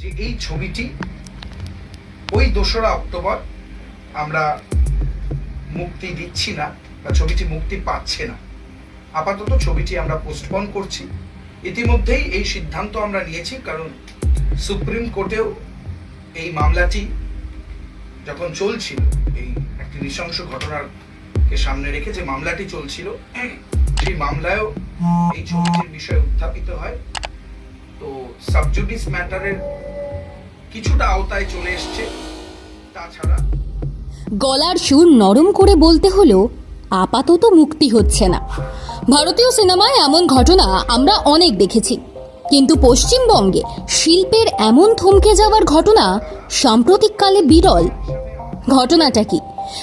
যে এই ছবিটি ওই দোসরা অক্টোবর আমরা মুক্তি দিচ্ছি না বা ছবিটি মুক্তি পাচ্ছে না। আপাতত ছবিটি আমরা পোস্টপন করছি। ইতিমধ্যেই এই সিদ্ধান্ত আমরা নিয়েছি, কারণ সুপ্রিম কোর্টেও এই মামলাটি যখন চলছিল, এই একটি নৃশংস ঘটনাকে সামনে রেখে যে মামলাটি চলছিল, সেই মামলায়ও এই ছবিটির বিষয় উত্থাপিত হয়। তো সাবজুডিস ম্যাটারের কিছুটা আওতায় চলে এসছে। তাছাড়া গলার সুর নরম করে বলতে হলো আপাতত মুক্তি হচ্ছে না। ভারতীয় সিনেমায় এমন ঘটনা আমরা অনেক দেখেছি। কিন্তু পশ্চিমবঙ্গে শিল্পের এমন থমকে যাওয়ার ঘটনা সাম্প্রতিককালে বিরল। ঘটনাটা কি?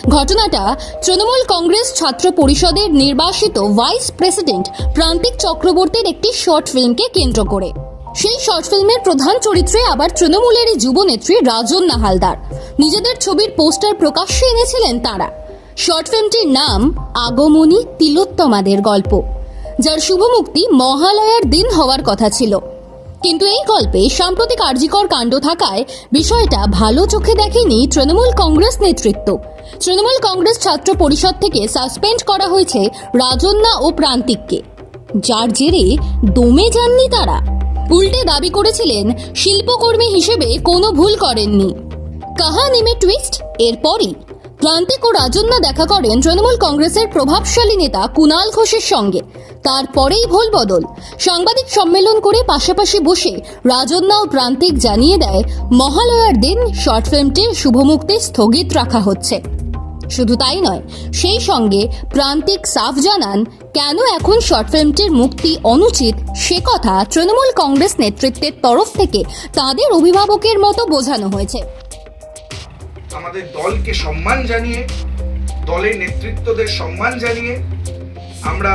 ঘটনাটা তৃণমূল কংগ্রেস ছাত্র পরিষদের নির্বাসিত ভাইস প্রেসিডেন্ট প্রান্তিক চক্রবর্তীর একটি শর্ট ফিল্মকে কেন্দ্র করে। সেই শর্ট ফিল্মের প্রধান চরিত্রে আবার তৃণমূলেরই যুবনেত্রী রাজন হালদার নিজেদের ছবির পোস্টার প্রকাশ্যে এনেছিলেন তারা। শর্ট ফিল্মটির নাম আগমনী তিলোত্তমাদের গল্প, যার শুভমুক্তি মহালয়ার দিন হওয়ার কথা ছিল। কিন্তু এই গল্পে সাম্প্রতিক আর্জিকর কাণ্ড থাকায় বিষয়টা ভালো চোখে দেখেনি তৃণমূল কংগ্রেস নেতৃত্ব। তৃণমূল কংগ্রেস ছাত্র পরিষদ থেকে সাসপেন্ড করা হয়েছে রাজন্যা ও প্রান্তিককে। যার জেরে দমে যাননি তারা। উল্টে দাবি করেছিলেন শিল্পকর্মী হিসেবে কোনো ভুল করেননি। কাহানি মে টুইস্ট এরপরই প্রান্তিক ও রাজন্যা দেখা করেন তৃণমূল কংগ্রেসের প্রভাবশালী নেতা কুনাল ঘোষের সঙ্গে। তারপরেই ভোল বদল। সাংবাদিক সম্মেলন করে পাশাপাশি বসে রাজন্যা ও প্রান্তিক জানিয়ে দেয়, মহালয়ার দিন শর্ট ফিল্মটির শুভমুক্তি স্থগিত রাখা হচ্ছে। শুধু তাই নয়, সেই সঙ্গে প্রান্তিক সাফ জানান কেন এখন শর্ট ফিল্মটির মুক্তি অনুচিত? সে কথা তৃণমূল কংগ্রেস নেতৃত্বের তরফ থেকে তাদের অভিভাবকের মতো বোঝানো হয়েছে। আমাদের দলকে সম্মান জানিয়ে, দলের নেতৃত্বদের সম্মান জানিয়ে আমরা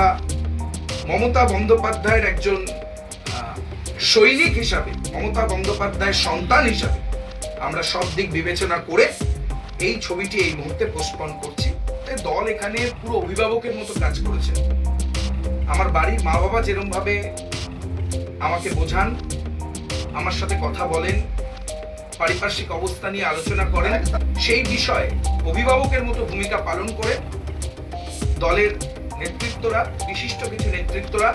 মমতা বন্দ্যোপাধ্যায়ের একজন সৈনিক হিসাবে, মমতা বন্দ্যোপাধ্যায়ের সন্তান হিসাবে আমরা সব দিক বিবেচনা করে এই ছবিটি এই মুহূর্তে পোস্টপন করছি। দল এখানে পুরো অভিভাবকের মতো কাজ করেছে। আমার বাড়ির মা বাবা যেরকম ভাবে আমাকে বোঝান, আমার সাথে কথা বলেন, পারিপার্শ্বিক অবস্থা নিয়ে আলোচনা করেন, সেই বিষয়ে অভিভাবকের মতো ভূমিকা পালন করে দলের নেতৃত্বরা, বিশিষ্ট কিছু নেতৃত্বরা,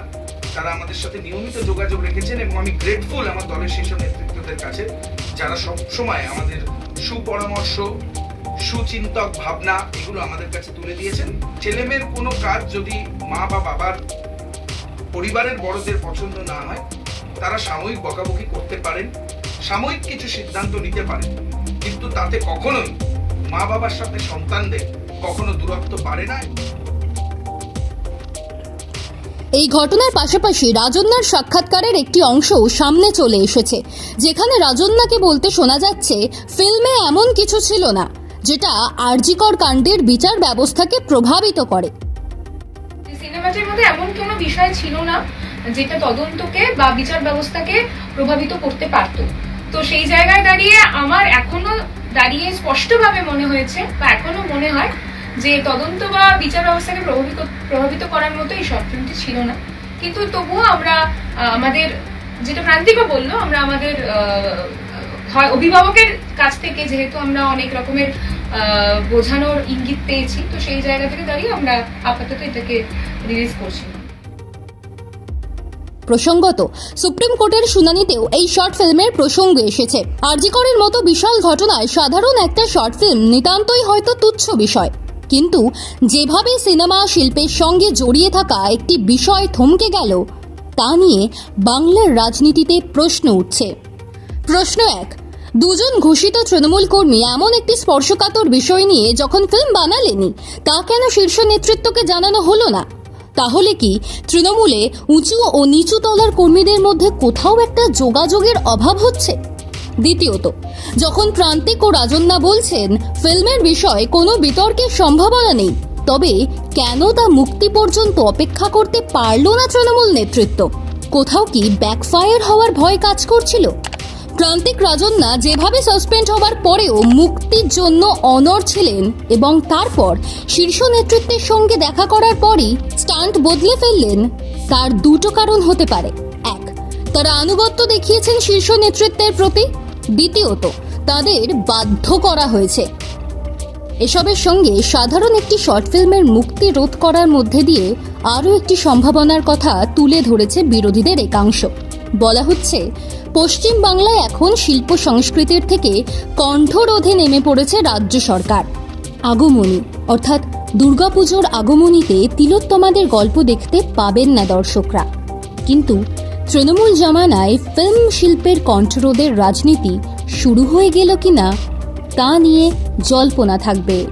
তারা আমাদের সাথে নিয়মিত যোগাযোগ রেখেছেন এবং আমি গ্রেটফুল আমার দলের সেই সব নেতৃত্বদের কাছে, যারা সবসময় আমাদের সুপরামর্শ, সুচিন্তক ভাবনা, এগুলো আমাদের কাছে তুলে দিয়েছেন। ছেলেমেয়ের কোনো কাজ যদি মা বা বাবার পরিবারের বড়দের পছন্দ না হয়, তারা সাময়িক বকাবকি করতে পারেন, সাময়িক কিছু সিদ্ধান্ত নিতে পারেন। কিন্তু তাতে কখনোই মা বাবার সাথে সন্তানদের কখনো দূরত্ব বাড়ে না। এই ঘটনার পাশাপাশি রাজন্যার সাক্ষাৎকারের একটি অংশও সামনে চলে এসেছে, যেখানে রাজন্যাকে বলতে শোনা যাচ্ছে, ফিল্মে এমন কিছু ছিল না, যেটা আরজিকর কাণ্ডের বিচার ব্যবস্থাকে প্রভাবিত করে। যে সিনেমাটির মধ্যে এমন কোনো বিষয় ছিল না যেটা তদন্তকে বা বিচার ব্যবস্থাকে প্রভাবিত করতে পারত। তো সেই জায়গায় দাঁড়িয়ে আমার এখনও দাঁড়িয়ে স্পষ্টভাবে মনে হয়েছে বা এখনও মনে হয় যে তদন্ত বা বিচার ব্যবস্থাকে প্রভাবিত প্রভাবিত করার মতো এই ফিল্মটি ছিল না। কিন্তু তবুও আমরা আমাদের যেটা প্রান্তিকা বলল, আমরা আমাদের হয়, অভিভাবকের কাছ থেকে যেহেতু আমরা অনেক রকমের বোঝানোর ইঙ্গিত পেয়েছি। তো সেই জায়গা থেকে দাঁড়িয়ে আমরা আপাতত এটাকে রিলিজ করছি। প্রসঙ্গত, সুপ্রিম কোর্টের শুনানিতেও এই শর্ট ফিল্মের প্রসঙ্গ এসেছে। আরজিকরের মতো বিশাল ঘটনায় সাধারণ একটা শর্ট ফিল্ম নিতান্তই হয়তো তুচ্ছ বিষয়। কিন্তু, যেভাবে সিনেমা শিল্পের সঙ্গে জড়িয়ে থাকা একটি বিষয় থমকে গেল, তা নিয়ে বাংলার রাজনীতিতে প্রশ্ন উঠছে। প্রশ্ন এক দুজন ঘোষিত তৃণমূল কর্মী এমন একটি স্পর্শকাতর বিষয় নিয়ে যখন ফিল্ম বানালেনি, তা কেন শীর্ষ নেতৃত্বকে জানানো হলো না? তাহলে কি তৃণমূলে উঁচু ও নিচু তলার কর্মীদের মধ্যে কোথাও একটা যোগাযোগের অভাব হচ্ছে? দ্বিতীয়ত, যখন প্রান্তিক ও রাজন্যা বলছেন, ফিল্মের বিষয়ে কোনো বিতর্কের সম্ভাবনা নেই, তবে কেন তা মুক্তি পর্যন্ত অপেক্ষা করতে পারল না তৃণমূল নেতৃত্ব? কোথাও কি ব্যাকফায়ার হওয়ার ভয় কাজ করছিল? প্রান্তিক রাজন্যা যেভাবে সাসপেন্ড হবার পরেও মুক্তির জন্য অনর ছিলেন এবং তারপর শীর্ষ নেতৃত্বের সঙ্গে দেখা করার পরই স্টান্ট বদলে ফেললেন, তার দুটো কারণ হতে পারে। এক, তারা আনুগত্য দেখিয়েছেন শীর্ষ নেতৃত্বের প্রতি। দ্বিতীয়ত, তাদের বাধ্য করা হয়েছে। এসবের সঙ্গে সাধারণ একটি শর্ট ফিল্মের মুক্তি রোধ করার মধ্যে দিয়ে আরও একটি সম্ভাবনার কথা তুলে ধরেছে বিরোধীদের একাংশ। বলা হচ্ছে পশ্চিম বাংলায় এখন শিল্প সংস্কৃতির থেকে কণ্ঠরোধে নেমে পড়েছে রাজ্য সরকার। আগমনী, অর্থাৎ দুর্গাপুজোর আগমনীতে তিলোত্তমাদের গল্প দেখতে পাবেন না দর্শকরা। কিন্তু তৃণমূল জামানায় ফিল্ম শিল্পের কণ্ঠরোধের রাজনীতি শুরু হয়ে গেল কিনা, তা নিয়ে জল্পনা থাকবে।